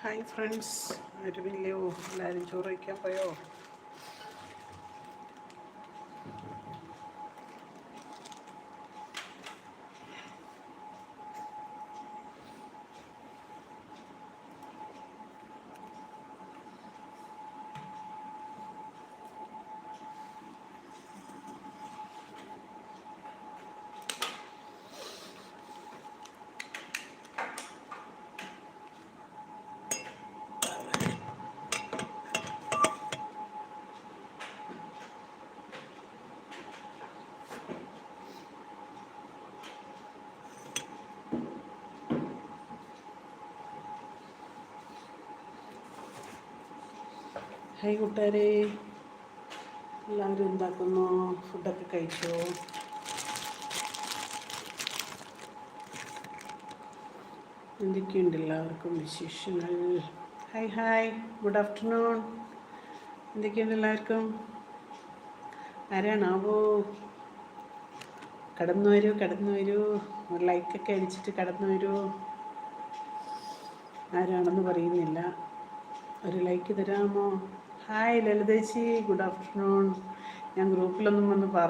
Hi friends ആരുമില്ലയോ എല്ലാവരും ചോറ് വയ്ക്കാൻ പോയോ? ഹായ് കൂട്ടുകാരെ എല്ലാവരും എന്താക്കുന്നു? ഫുഡൊക്കെ കഴിച്ചോ? എന്തൊക്കെയുണ്ട് എല്ലാവർക്കും വിശേഷങ്ങൾ? Hi hi good afternoon. എന്തൊക്കെയുണ്ട് എല്ലാവർക്കും? ആരാണാവോ? കടന്നു വരൂ കടന്നു വരൂ. ഒരു ലൈക്കൊക്കെ അടിച്ചിട്ട് കടന്നു വരൂ. ആരാണെന്ന് പറയുന്നില്ല. ഒരു ലൈക്ക് തരാമോ? ഹായ് ലളിതേച്ചി ഗുഡ് ആഫ്റ്റർനൂൺ ഞാൻ ഗ്രൂപ്പിലൊന്നും വന്ന് പറ